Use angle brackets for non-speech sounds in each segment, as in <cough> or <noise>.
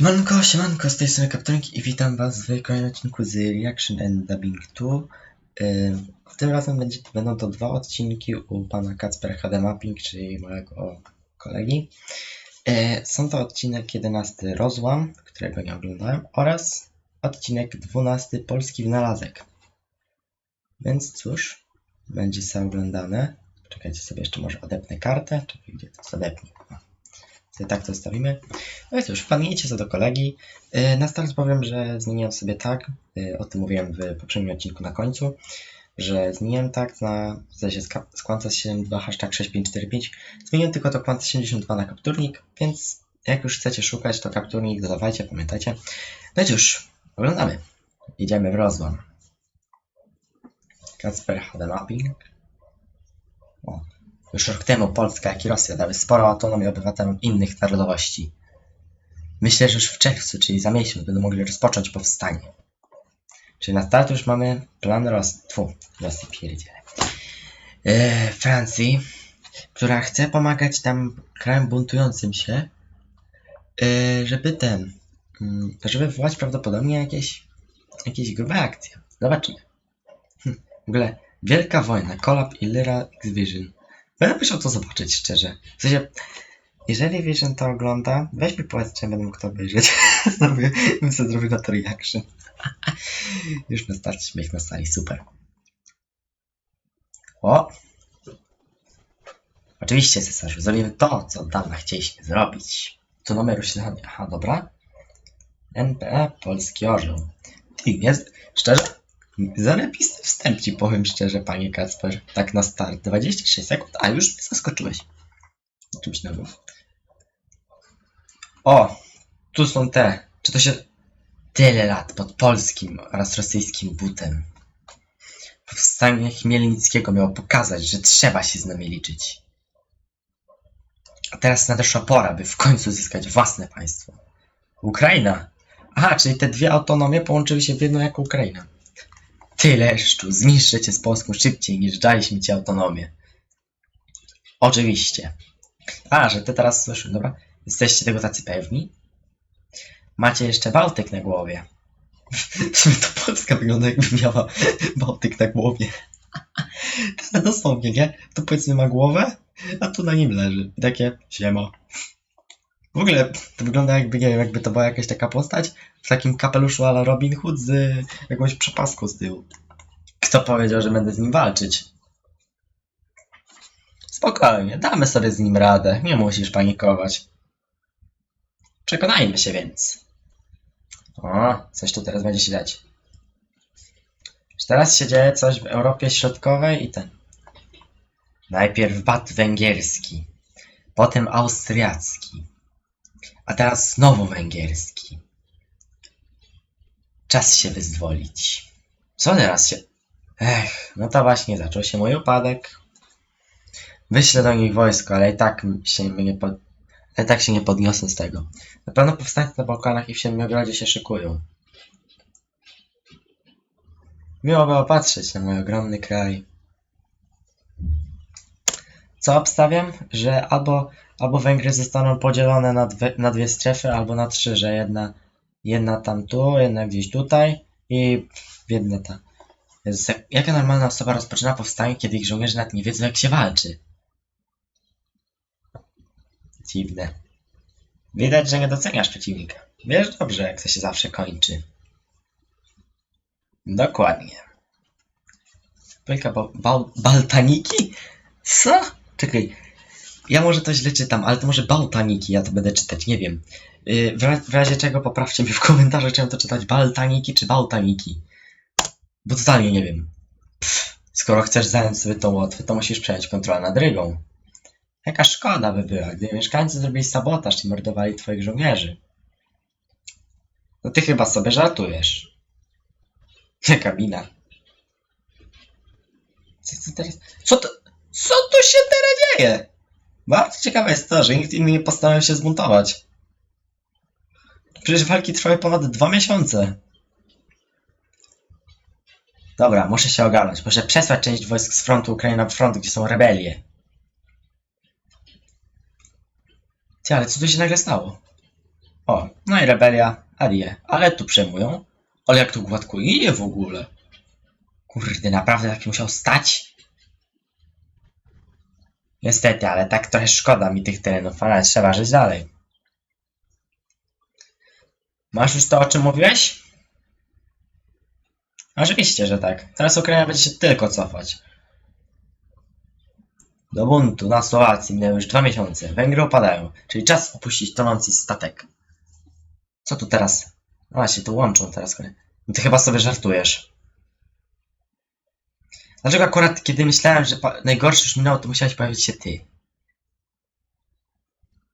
Siemanko, siemanko, z tej strony Kapitonik i witam was w kolejnym odcinku z Reaction and Dubbing 2. Yy, Tym razem będzie, będą to dwa odcinki u pana Kacper HD Mapping, czyli mojego kolegi. Yy, Są to odcinek 11 Rozłam, którego nie oglądałem, oraz odcinek 12 Polski Wynalazek. Więc cóż, będzie sobie oglądane. Czekajcie sobie jeszcze może odepnę kartę. Czekaj, gdzie to jest. Sobie tak to zostawimy. No i cóż, wpadnijcie co do kolegi. Yy, Na start powiem, że zmieniłem sobie tak, yy, o tym mówiłem w poprzednim odcinku na końcu, że zmieniłem tak na w zasadzie z Qantas 72 hashtag 6545. Zmieniłem tylko to Qantas 72 na kapturnik, więc jak już chcecie szukać, to kapturnik dodawajcie, pamiętajcie. No i cóż, oglądamy. Idziemy w rozłam. Kacper HD Mapping. O, już rok temu Polska, jak i Rosja dały sporo autonomii obywatelom innych narodowości. Myślę, że już w czerwcu, czyli za miesiąc, będą mogli rozpocząć powstanie. Czyli na start już mamy plan Ros... Tfu, Rosji pierdziele. Eee, Francji, która chce pomagać tam krajom buntującym się, eee, żeby ten, mm, żeby wywołać prawdopodobnie jakieś, jakieś grube akcje. Zobaczymy. Hm, w ogóle, wielka wojna, Collab i Lyra X-Vision. Będę musiał to zobaczyć, szczerze. W sensie, jeżeli Vision to ogląda, weź mi powiedz, czy ja będę mógł to obejrzeć. <laughs> Zrobię, bym sobie zrobił na to reaction. <laughs> Już na start śmiech na sali, super. O! Oczywiście, cesarzu, zrobimy to, co od dawna chcieliśmy zrobić. Tu numer uświadamiania. Aha, dobra. NPE Polski Orzeł. Ty, jest, szczerze, Zarepisty wstęp ci powiem szczerze, panie Kacper. Tak na start. 26 sekund, a już mnie zaskoczyłeś. Czymś nowym. O! Tu są te. Czy to się... Tyle lat pod polskim oraz rosyjskim butem. Powstanie Chmielnickiego miało pokazać, że trzeba się z nami liczyć. A teraz nadeszła pora, by w końcu zyskać własne państwo. Ukraina! Aha, czyli te dwie autonomie połączyły się w jedną jako Ukraina. Ty, leszczu, zniszczę cię z Polską szybciej niż daliśmy ci autonomię. Oczywiście. A, że ty teraz słyszę, dobra? Jesteście tego tacy pewni? Macie jeszcze Bałtyk na głowie. W <laughs> to Polska wygląda jakby miała Bałtyk na głowie. Dosłownie, nie? Tu powiedzmy ma głowę, a tu na nim leży. I takie, siema. W ogóle to wygląda jakby, nie wiem, jakby to była jakaś taka postać w takim kapeluszu ala Robin Hood z jakąś przepaską z tyłu. Kto powiedział, że będę z nim walczyć? Spokojnie, damy sobie z nim radę. Nie musisz panikować. Przekonajmy się więc. O, coś tu teraz będzie się. Czy teraz się dzieje coś w Europie Środkowej i ten. Najpierw bat węgierski, potem austriacki, a teraz znowu węgierski. Czas się wyzwolić. Co teraz się... Ech, no to właśnie zaczął się mój upadek. Wyślę do nich wojsko, ale i tak się nie, pod... ale tak się nie podniosę z tego. Na pewno powstańcy na Bałkanach i w Siedmiogrodzie się szykują. Miło było patrzeć na mój ogromny kraj. Co obstawiam? Że albo, albo Węgry zostaną podzielone na dwie, na dwie strefy, albo na trzy, że jedna, jedna tam tu, jedna gdzieś tutaj i jedna ta. Jaka normalna osoba rozpoczyna powstanie, kiedy ich żołnierze nawet nie wiedzą jak się walczy? Dziwne. Widać, że nie doceniasz przeciwnika. Wiesz dobrze, jak to się zawsze kończy. Dokładnie. Bał, Baltaniki? Co? Czekaj. Ja może to źle czytam, ale to może Bałtaniki, ja to będę czytać, nie wiem. Yy, w, ra- w razie czego poprawcie mnie w komentarzu, czy mam to czytać Baltaniki czy Bałtaniki. Bo totalnie nie wiem. Pff, skoro chcesz zająć sobie tą Łotwę, to musisz przejąć kontrolę nad Rygą. Jaka szkoda by była, gdyby mieszkańcy zrobili sabotaż i mordowali twoich żołnierzy. No ty chyba sobie żartujesz. <laughs> Jaka mina. Co, co teraz? Co to? Co tu się teraz dzieje? Bardzo ciekawe jest to, że nikt inny nie postanowił się zbuntować. Przecież walki trwały ponad dwa miesiące. Dobra, muszę się ogarnąć. Muszę przesłać część wojsk z frontu Ukrainy na front, gdzie są rebelie. Ty, ale co tu się nagle stało? O, no i rebelia, Arie. Ale tu przejmują. Ale jak tu gładko idzie w ogóle. Kurde, naprawdę tak musiał stać? Niestety, ale tak trochę szkoda mi tych terenów, ale trzeba żyć dalej. Masz już to, o czym mówiłeś? Oczywiście, że tak. Teraz Ukraina będzie się tylko cofać. Do buntu na Słowacji minęły już dwa miesiące. Węgry opadają, czyli czas opuścić tonący statek. Co tu teraz? A, się tu łączą teraz. No ty chyba sobie żartujesz. Dlaczego akurat kiedy myślałem, że najgorsze już minęło, to musiałeś pojawić się ty?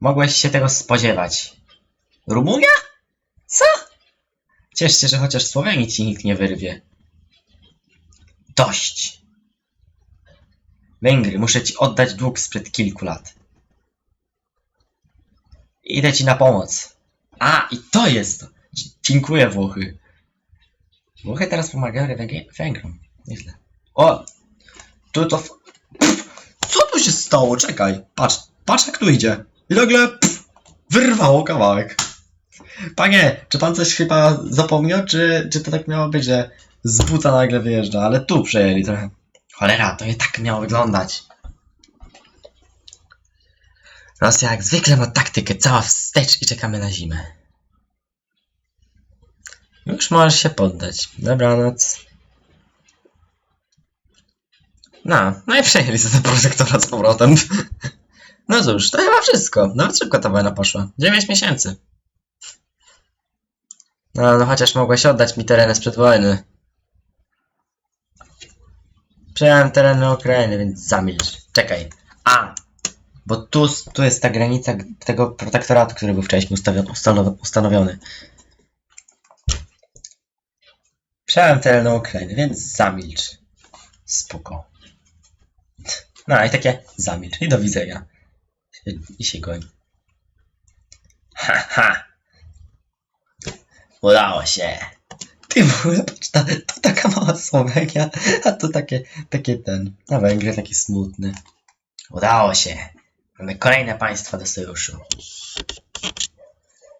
Mogłeś się tego spodziewać. Rumunia? Co? Ciesz się, że chociaż Słowenii ci nikt nie wyrwie. Dość. Węgry, muszę ci oddać dług sprzed kilku lat. Idę ci na pomoc. A, i to jest to. Dziękuję, Włochy. Włochy teraz pomagają Węg- Węgrom. Nieźle. O! Tu to... co tu się stało? Czekaj. Patrz, patrz jak tu idzie. I nagle pff, wyrwało kawałek. Panie, czy pan coś chyba zapomniał, czy, czy to tak miało być, że z buta nagle wyjeżdża, ale tu przejęli trochę. Cholera, to nie tak miało wyglądać. Rosja jak zwykle ma taktykę, cała wstecz i czekamy na zimę. Już możesz się poddać. Dobranoc. No, no i przejęli sobie protektora z powrotem. <laughs> No cóż, to chyba wszystko. Nawet szybko ta wojna poszła. 9 miesięcy. No, no chociaż mogłeś oddać mi tereny sprzed wojny. Przejąłem tereny Ukrainy, więc zamilcz. Czekaj. A! Bo tu, tu jest ta granica tego protektoratu, który był wcześniej ustanowiony. Przejąłem tereny Ukrainy, więc zamilcz. Spoko. No i takie zamilcz i do widzenia. I się goń. Ha, ha. Udało się. Ty w ogóle patrz, ta, to taka mała Słowenia, a to takie, takie ten, na Węgry taki smutny. Udało się. Mamy kolejne państwa do sojuszu.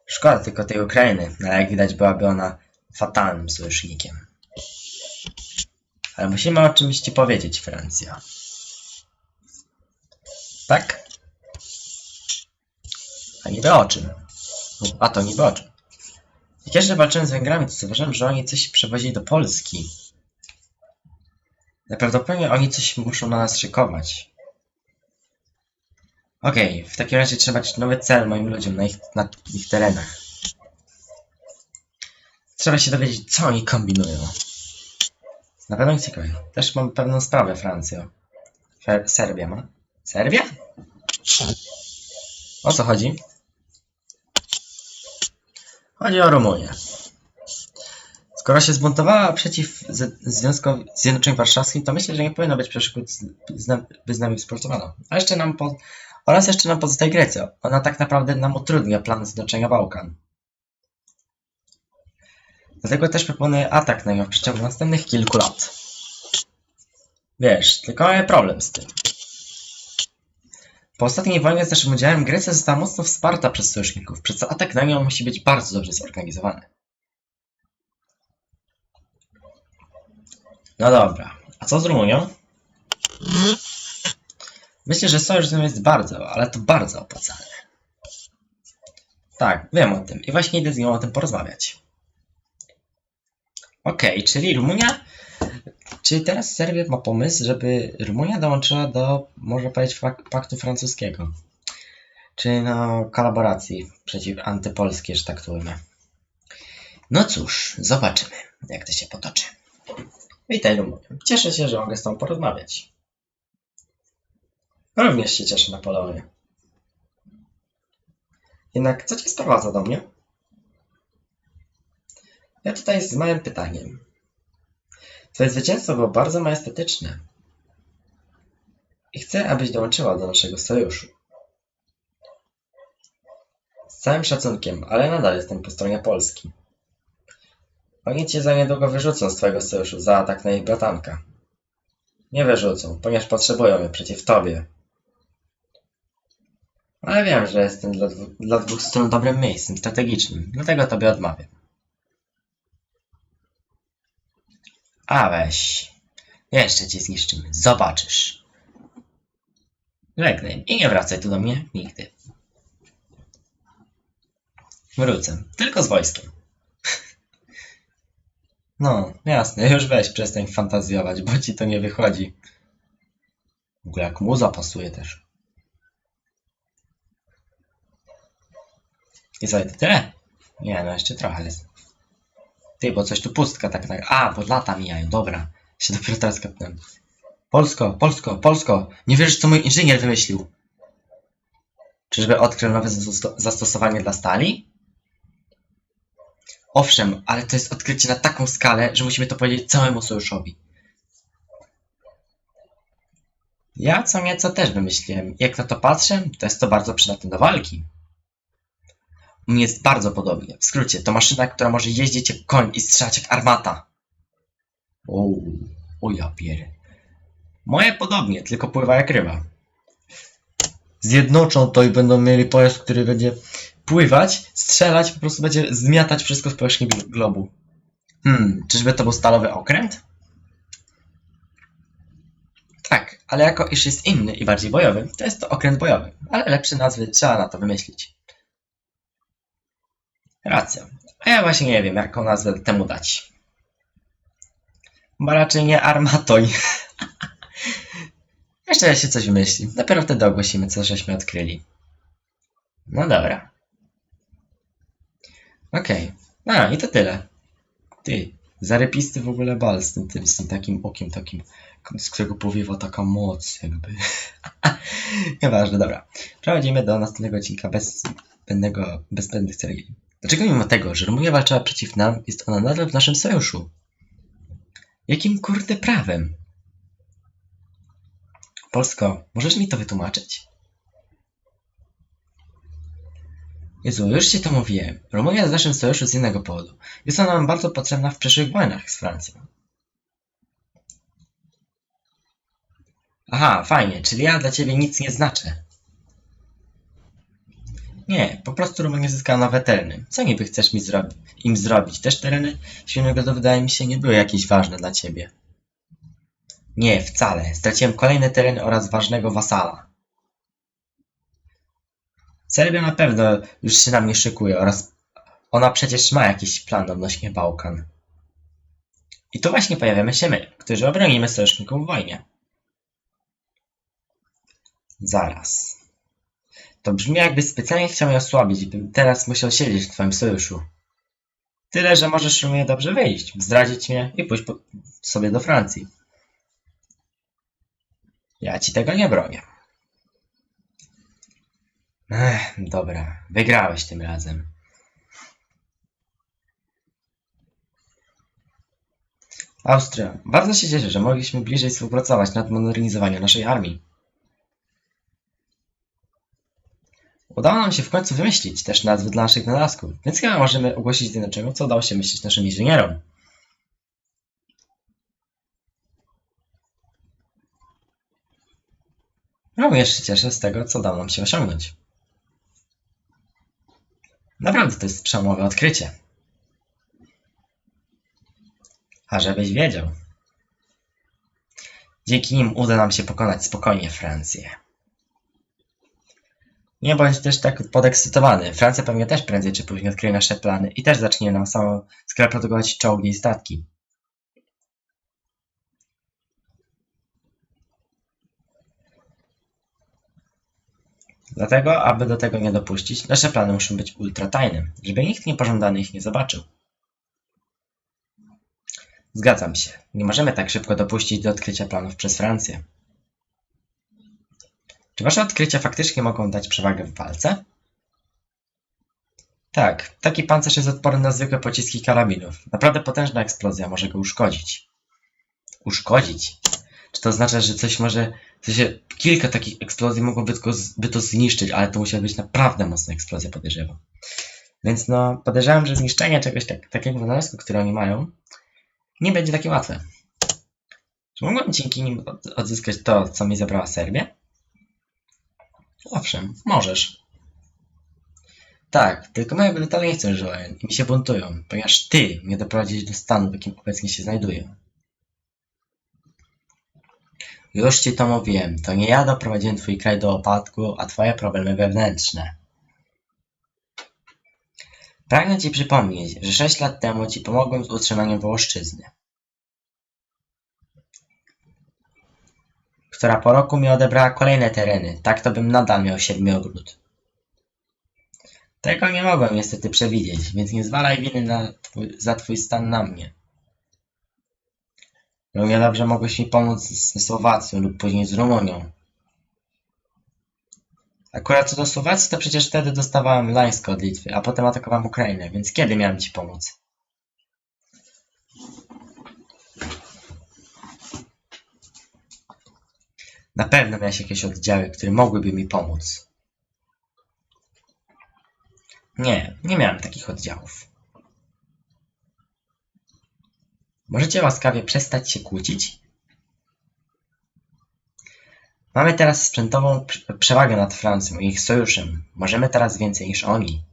Szkoda tylko tej Ukrainy, ale jak widać byłaby ona fatalnym sojusznikiem. Ale musimy o czymś ci powiedzieć, Francja. Tak? A niby o czym? A to niby o czym? Jak jeszcze walczyłem z Węgrami, to zauważyłem, że oni coś przewozili do Polski. Najprawdopodobniej oni coś muszą na nas szykować. Okej, w takim razie trzeba dać nowy cel moim ludziom na ich, na ich terenach. Trzeba się dowiedzieć, co oni kombinują. Na pewno ciekawe. Też mam pewną sprawę, Francjo. Serbia ma? Serbia? O co chodzi? Chodzi o Rumunię. Skoro się zbuntowała przeciw Związkowi Warszawskim, to myślę, że nie powinno być przeszkód, by z nami współpracowano. A jeszcze nam po, oraz jeszcze nam pozostaje Grecja. Ona tak naprawdę nam utrudnia plan zjednoczenia Bałkan. Dlatego też proponuję atak na nią w przeciągu następnych kilku lat. Wiesz, tylko mamy problem z tym. Po ostatniej wojnie z naszym udziałem Grecja została mocno wsparta przez sojuszników, przez co atak na nią musi być bardzo dobrze zorganizowany. No dobra, a co z Rumunią? Myślę, że sojusz z nią jest bardzo, ale to bardzo opłacalny. Tak, wiem o tym i właśnie idę z nią o tym porozmawiać. Okej, czyli Rumunia. Czy teraz Serbia ma pomysł, żeby Rumunia dołączyła do, można powiedzieć, paktu francuskiego? Czy no, kolaboracji przeciw antypolskiej, że tak ujmę. No cóż, zobaczymy, jak to się potoczy. Witaj, Rumunia. Cieszę się, że mogę z tobą porozmawiać. Również się cieszę na Polonie. Jednak co cię sprowadza do mnie? Ja tutaj z małym pytaniem. Twoje zwycięstwo było bardzo majestatyczne. I chcę, abyś dołączyła do naszego sojuszu. Z całym szacunkiem, ale nadal jestem po stronie Polski. Oni cię za niedługo wyrzucą z twojego sojuszu za atak na ich bratanka. Nie wyrzucą, ponieważ potrzebują mnie przeciw tobie. Ale wiem, że jestem dla, dla dwóch stron dobrym miejscem strategicznym, dlatego tobie odmawiam. A weź. Jeszcze cię zniszczymy. Zobaczysz. Żegnaj i nie wracaj tu do mnie nigdy. Wrócę. Tylko z wojskiem. <laughs> No, jasne, już weź, przestań fantazjować, bo ci to nie wychodzi. W ogóle jak muza pasuje też. I co, to tyle? Nie, no jeszcze trochę jest. Ty, bo coś tu pustka tak na... A, bo lata mijają, dobra. Się dopiero teraz kapnąłem. Polsko, Polsko, Polsko! Nie wierzysz, co mój inżynier wymyślił? Czyżby odkrył nowe zasto- zastosowanie dla stali? Owszem, ale to jest odkrycie na taką skalę, że musimy to powiedzieć całemu sojuszowi. Ja co nieco też wymyśliłem. Jak na to patrzę, to jest to bardzo przydatne do walki. Jest bardzo podobnie. W skrócie, to maszyna, która może jeździć jak koń i strzelać jak armata. O, o ja pier. Moje podobnie, tylko pływa jak ryba. Zjednoczą to i będą mieli pojazd, który będzie pływać, strzelać, po prostu będzie zmiatać wszystko w powierzchni gl- globu. Hmm, czyżby to był stalowy okręt? Tak, ale jako iż jest inny i bardziej bojowy, to jest to okręt bojowy, ale lepsze nazwy trzeba na to wymyślić. Racja. A ja właśnie nie wiem, jaką nazwę temu dać. Bo raczej nie armatoj. <laughs> Jeszcze się coś wymyśli. Dopiero wtedy ogłosimy, co żeśmy odkryli. No dobra. Okej. A, i to tyle. Ty, zarypisty w ogóle bal z tym, tym, z tym takim okiem takim, z którego powiewa taka moc jakby. <laughs> Nieważne, dobra. Przechodzimy do następnego odcinka bez zbędnego, bez zbędnych ceremonii. Dlaczego mimo tego, że Rumunia walczyła przeciw nam, jest ona nadal w naszym sojuszu? Jakim kurde prawem? Polsko, możesz mi to wytłumaczyć? Jezu, już ci to mówiłem. Rumunia jest w naszym sojuszu z innego powodu. Jest ona nam bardzo potrzebna w przyszłych wojnach z Francją. Aha, fajnie, czyli ja dla ciebie nic nie znaczę. Nie, po prostu Rumunia zyskała nowe tereny. Co niby chcesz mi zro im zrobić? Też tereny Świętego wydaje mi się nie były jakieś ważne dla ciebie. Nie, wcale. Straciłem kolejne tereny oraz ważnego wasala. Serbia na pewno już się na mnie szykuje oraz ona przecież ma jakiś plan odnośnie Bałkan. I tu właśnie pojawiamy się my, którzy obronimy sojuszników w wojnie. Zaraz. To brzmi jakby specjalnie chciał mnie osłabić, bym teraz musiał siedzieć w twoim sojuszu. Tyle, że możesz mnie dobrze wyjść, zdradzić mnie i pójść po sobie do Francji. Ja ci tego nie bronię. Ech, dobra, wygrałeś tym razem. Austria. Bardzo się cieszę, że mogliśmy bliżej współpracować nad modernizowaniem naszej armii. Udało nam się w końcu wymyślić też nazwy dla naszych wynalazków, więc chyba możemy ogłosić jednego, co udało się myśleć naszym inżynierom. Również się cieszę z tego, co udało nam się osiągnąć. Naprawdę to jest przełomowe odkrycie. A żebyś wiedział. Dzięki nim uda nam się pokonać spokojnie Francję. Nie bądź też tak podekscytowany. Francja pewnie też prędzej czy później odkryje nasze plany i też zacznie nam samą sklep produkować czołgi i statki. Dlatego, aby do tego nie dopuścić, nasze plany muszą być ultratajne, żeby nikt niepożądany ich nie zobaczył. Zgadzam się. Nie możemy tak szybko dopuścić do odkrycia planów przez Francję. Czy wasze odkrycia faktycznie mogą dać przewagę w walce? Tak, taki pancerz jest odporny na zwykłe pociski karabinów. Naprawdę potężna eksplozja może go uszkodzić. Uszkodzić? Czy to oznacza, że coś może... W sensie, kilka takich eksplozji mogłoby by to zniszczyć, ale to musiała być naprawdę mocna eksplozja, podejrzewam. Więc no, podejrzewam, że zniszczenie czegoś tak, takiego wynalazku, który oni mają, nie będzie takie łatwe. Czy mogłem dzięki nim od- odzyskać to, co mi zabrała Serbia? Owszem, możesz. Tak, tylko moje obywatele nie żyć i mi się buntują, ponieważ ty mnie doprowadziłeś do stanu, w jakim obecnie się znajduję. Już ci to mówiłem, to nie ja doprowadziłem twój kraj do upadku, a twoje problemy wewnętrzne. Pragnę ci przypomnieć, że 6 lat temu ci pomogłem z utrzymaniem Wołoszczyzny, która po roku mi odebrała kolejne tereny, tak to bym nadal miał siedmiogród. Tego nie mogłem niestety przewidzieć, więc nie zwalaj winy na twój, za twój stan na mnie. Równie dobrze mogłeś mi pomóc ze Słowacją lub później z Rumunią. Akurat co do Słowacji, to przecież wtedy dostawałem Lańsko od Litwy, a potem atakowałem Ukrainę, więc kiedy miałem ci pomóc? Na pewno miałeś jakieś oddziały, które mogłyby mi pomóc. Nie, nie miałem takich oddziałów. Możecie łaskawie przestać się kłócić? Mamy teraz sprzętową prze- przewagę nad Francją i ich sojuszem. Możemy teraz więcej niż oni.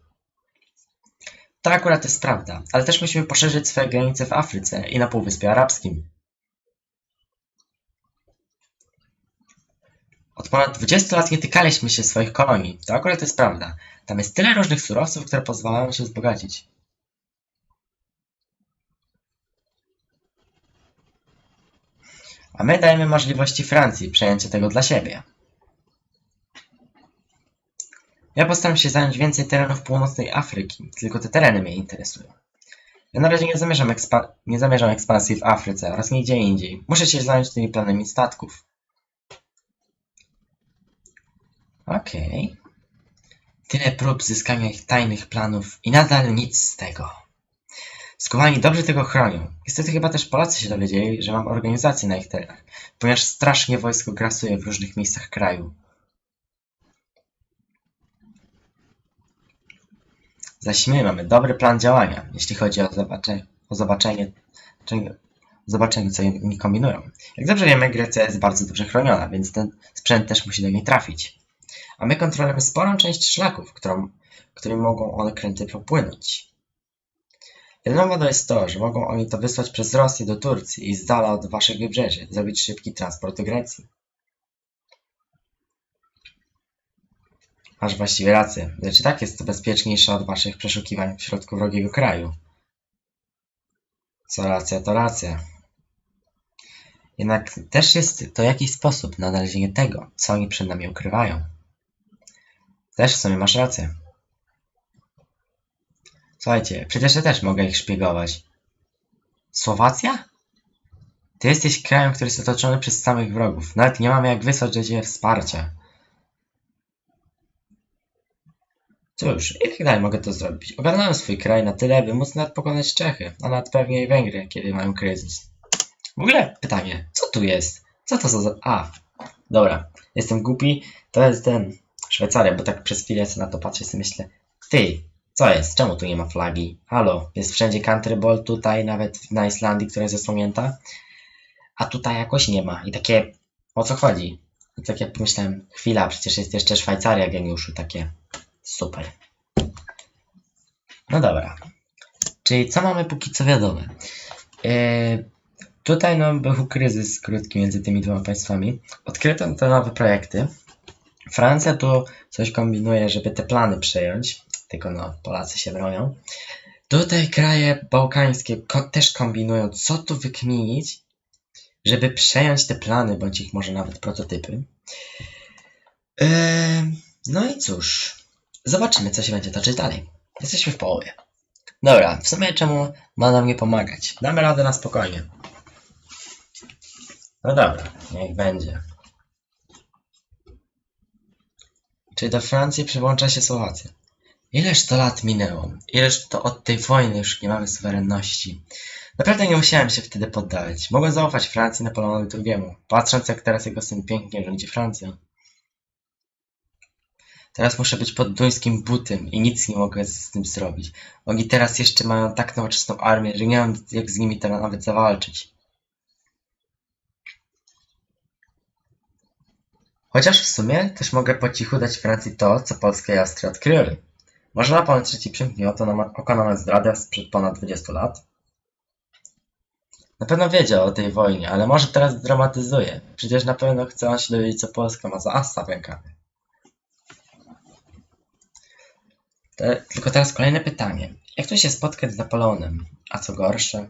To akurat jest prawda, ale też musimy poszerzyć swoje granice w Afryce i na Półwyspie Arabskim. Od ponad 20 lat nie tykaliśmy się swoich kolonii. To akurat jest prawda. Tam jest tyle różnych surowców, które pozwalają się wzbogacić. A my dajemy możliwości Francji przejęcia tego dla siebie. Ja postaram się zająć więcej terenów północnej Afryki, tylko te tereny mnie interesują. Ja na razie nie zamierzam, nie zamierzam ekspansji w Afryce oraz nigdzie indziej. Muszę się zająć tymi planami statków. Okej. Tyle prób zyskania ich tajnych planów i nadal nic z tego. Skowani dobrze tego chronią. Niestety chyba też Polacy się dowiedzieli, że mam organizację na ich terenach, ponieważ strasznie wojsko grasuje w różnych miejscach kraju. Zaś my mamy dobry plan działania, jeśli chodzi o zobaczenie, o zobaczenie, zobaczenie co oni kombinują. Jak dobrze wiemy, Grecja jest bardzo dobrze chroniona, więc ten sprzęt też musi do niej trafić. A my kontrolujemy sporą część szlaków, którą, którymi mogą one kręty popłynąć. Jedyną wadą jest to, że mogą oni to wysłać przez Rosję do Turcji i z dala od waszych wybrzeży zrobić szybki transport do Grecji. Masz właściwie rację, lecz i tak jest to bezpieczniejsze od waszych przeszukiwań w środku wrogiego kraju. Co racja, to racja. Jednak też jest to jakiś sposób na znalezienie tego, co oni przed nami ukrywają. Też w sumie masz rację. Słuchajcie, przecież ja też mogę ich szpiegować. Słowacja? Ty jesteś krajem, który jest otoczony przez samych wrogów. Nawet nie mamy jak wysłać do ciebie wsparcia. Cóż, i tak dalej mogę to zrobić. Ogarnąłem swój kraj na tyle, by móc nawet pokonać Czechy, a nawet pewnie i Węgry, kiedy mają kryzys. W ogóle pytanie, co tu jest? Co to za... A, dobra, jestem głupi, to jest ten Szwajcaria, bo tak przez chwilę sobie na to patrzę i myślę, ty, co jest? Czemu tu nie ma flagi? Halo, jest wszędzie country ball, tutaj nawet na Islandii, która jest zasłonięta, a tutaj jakoś nie ma. I takie, o co chodzi? I tak jak pomyślałem, chwila, przecież jest jeszcze Szwajcaria, geniuszu, takie super. No dobra. Czyli co mamy póki co wiadome? Yy, tutaj no, był kryzys krótki między tymi dwoma państwami. Odkryto te nowe projekty. Francja tu coś kombinuje, żeby te plany przejąć, tylko no, Polacy się bronią. Tutaj kraje bałkańskie ko- też kombinują, co tu wykminić, żeby przejąć te plany, bądź ich może nawet prototypy. Yy, no i cóż, zobaczymy, co się będzie toczyć dalej. Jesteśmy w połowie. Dobra, w sumie czemu ma nam nie pomagać? Damy radę na spokojnie. No dobra, niech będzie. Czyli do Francji przyłącza się Słowacja. Ileż to lat minęło? Ileż to od tej wojny już nie mamy suwerenności? Naprawdę nie musiałem się wtedy poddawać. Mogłem zaufać Francji Napoleonowi II, patrząc jak teraz jego syn pięknie rządzi Francją. Teraz muszę być pod duńskim butem i nic nie mogę z tym zrobić. Oni teraz jeszcze mają tak nowoczesną armię, że nie mam jak z nimi teraz nawet zawalczyć. Chociaż w sumie też mogę po cichu dać Francji to, co Polska i Austria odkryły. Może Napoleon III przymknie oko na, oko na zdradę sprzed ponad 20 lat? Na pewno wiedział o tej wojnie, ale może teraz dramatyzuje. Przecież na pewno chce on się dowiedzieć, co Polska ma za asa w rękawie. Te, tylko teraz kolejne pytanie. Jak to się spotkać z Napoleonem? A co gorsze?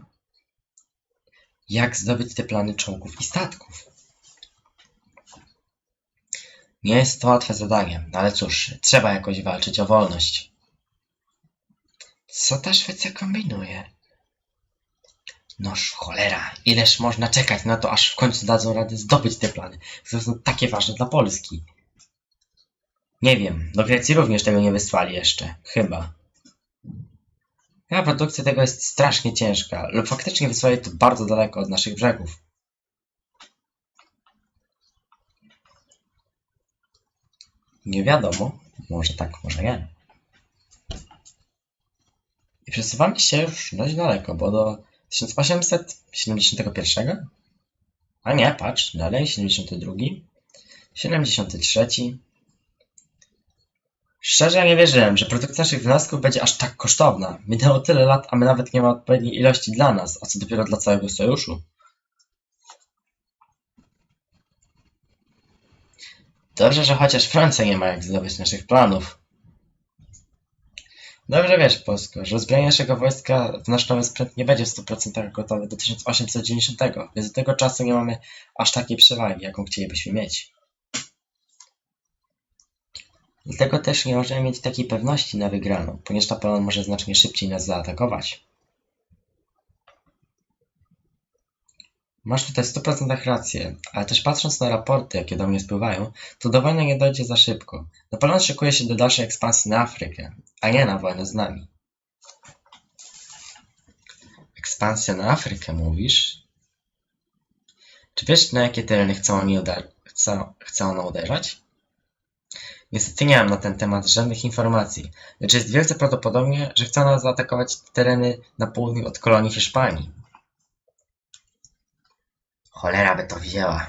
Jak zdobyć te plany czołgów i statków? Nie jest to łatwe zadanie, no ale cóż, trzeba jakoś walczyć o wolność. Co ta Szwecja kombinuje? Noż cholera, ileż można czekać na to, aż w końcu dadzą radę zdobyć te plany, które są takie ważne dla Polski. Nie wiem, do Grecji również tego nie wysłali jeszcze, chyba. Chyba produkcja tego jest strasznie ciężka, lub faktycznie wysłali to bardzo daleko od naszych brzegów. Nie wiadomo, może tak, może nie. I przesuwamy się już dość daleko, bo do 1871? A nie, patrz, dalej, 72, 73. Szczerze nie wierzyłem, że produkcja naszych wynalazków będzie aż tak kosztowna. Minęło tyle lat, a my nawet nie ma odpowiedniej ilości dla nas, a co dopiero dla całego sojuszu. Dobrze, że chociaż Francja nie ma jak zdobyć naszych planów. Dobrze wiesz, Polsko, że uzbrojenie naszego wojska w nasz nowy sprzęt nie będzie w 100% gotowe do 1890, więc do tego czasu nie mamy aż takiej przewagi, jaką chcielibyśmy mieć. Dlatego też nie możemy mieć takiej pewności na wygraną, ponieważ Napoleon może znacznie szybciej nas zaatakować. Masz tutaj w 100% rację, ale też patrząc na raporty, jakie do mnie spływają, to do wojny nie dojdzie za szybko. Napoleon szykuje się do dalszej ekspansji na Afrykę, a nie na wojnę z nami. Ekspansja na Afrykę, mówisz? Czy wiesz, na jakie tereny chcą oni chcą, chcą uderzać? Niestety nie mam na ten temat żadnych informacji, lecz jest wielce prawdopodobnie, że chcą nas zaatakować tereny na południu od kolonii Hiszpanii. Cholera by to wzięła.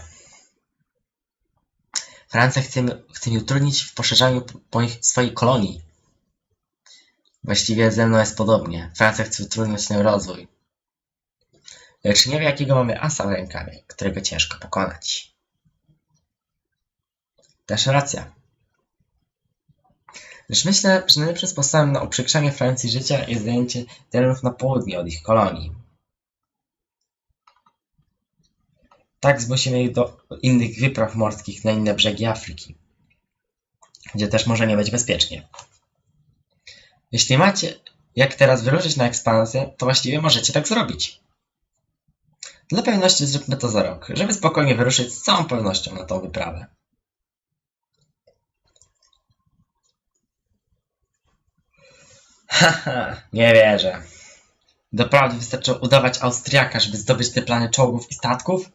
Francja chce chce mi utrudnić w poszerzaniu moich, swojej kolonii. Właściwie ze mną jest podobnie. Francja chce utrudniać ten rozwój. Lecz nie wie, jakiego mamy asa w rękawie, którego ciężko pokonać. Też racja. Lecz myślę, że najlepszym sposobem na uprzykrzanie Francji życia jest zajęcie terenów na południe od ich kolonii. Tak zmusimy ich do innych wypraw morskich na inne brzegi Afryki, gdzie też może nie być bezpiecznie. Jeśli macie jak teraz wyruszyć na ekspansję, to właściwie możecie tak zrobić. Dla pewności zróbmy to za rok, żeby spokojnie wyruszyć z całą pewnością na tą wyprawę. Haha, nie wierzę. Doprawdy wystarczy udawać Austriaka, żeby zdobyć te plany czołgów i statków?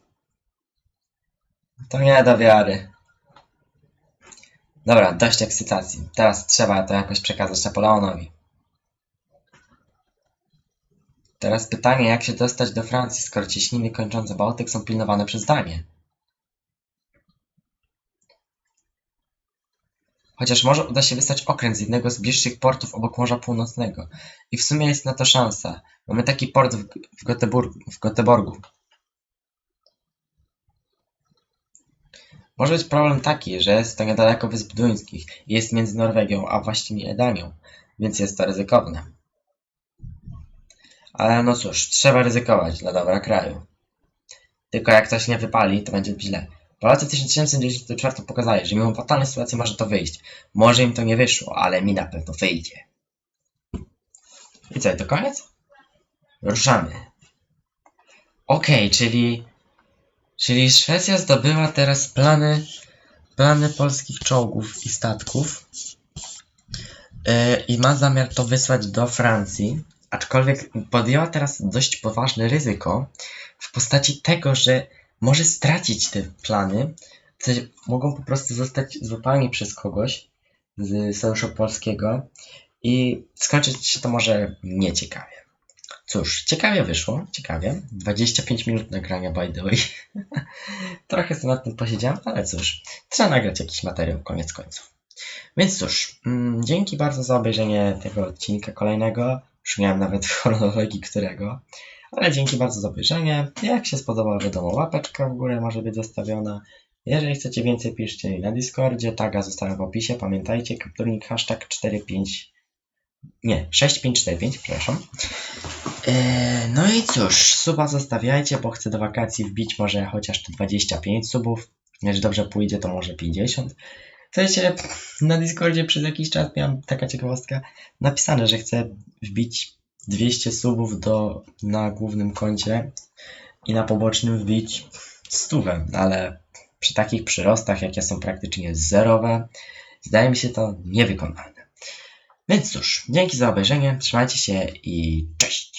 To nie do wiary. Dobra, dość ekscytacji. Teraz trzeba to jakoś przekazać Napoleonowi. Teraz pytanie, jak się dostać do Francji, skoro cieśniny kończące Bałtyk są pilnowane przez Danię? Chociaż może uda się wystać okręt z jednego z bliższych portów obok Morza Północnego. I w sumie jest na to szansa. Mamy taki port w, Göteborg, w Göteborgu. Może być problem taki, że jest to niedaleko Wysp Duńskich i jest między Norwegią a właściwie Danią, więc jest to ryzykowne. Ale no cóż, trzeba ryzykować dla dobra kraju. Tylko jak coś nie wypali, to będzie źle. Polacy w 1794 pokazali, że mimo fatalnej sytuacji może to wyjść. Może im to nie wyszło, ale mi na pewno wyjdzie. I co, to koniec? Ruszamy. Okej, okay, czyli... Czyli Szwecja zdobyła teraz plany, plany polskich czołgów i statków yy, i ma zamiar to wysłać do Francji, aczkolwiek podjęła teraz dość poważne ryzyko w postaci tego, że może stracić te plany, mogą po prostu zostać złapani przez kogoś z Sojuszu Polskiego i skończyć się to może nieciekawie. Cóż, ciekawie wyszło, ciekawie. 25 minut nagrania, by the way. <laughs> Trochę sobie nad tym posiedziałem, ale cóż, trzeba nagrać jakiś materiał, koniec końców. Więc cóż, mm, dzięki bardzo za obejrzenie tego odcinka kolejnego. Już miałem nawet <laughs> chronologii którego. Ale dzięki bardzo za obejrzenie. Jak się spodobało, wiadomo, łapeczka w górę może być zostawiona. Jeżeli chcecie więcej, piszcie na Discordzie. Taga zostawiam w opisie. Pamiętajcie, kapturnik hashtag 45. Nie, 6545, przepraszam. Eee, no i cóż, suba zostawiajcie, bo chcę do wakacji wbić może chociaż te 25 subów. Jeżeli dobrze pójdzie, to może 50. Słuchajcie, na Discordzie przez jakiś czas miałem taka ciekawostka napisane, że chcę wbić 200 subów do, na głównym koncie i na pobocznym wbić stówę, ale przy takich przyrostach, jakie są praktycznie zerowe, zdaje mi się to niewykonalne. Więc cóż, dzięki za obejrzenie, trzymajcie się i cześć!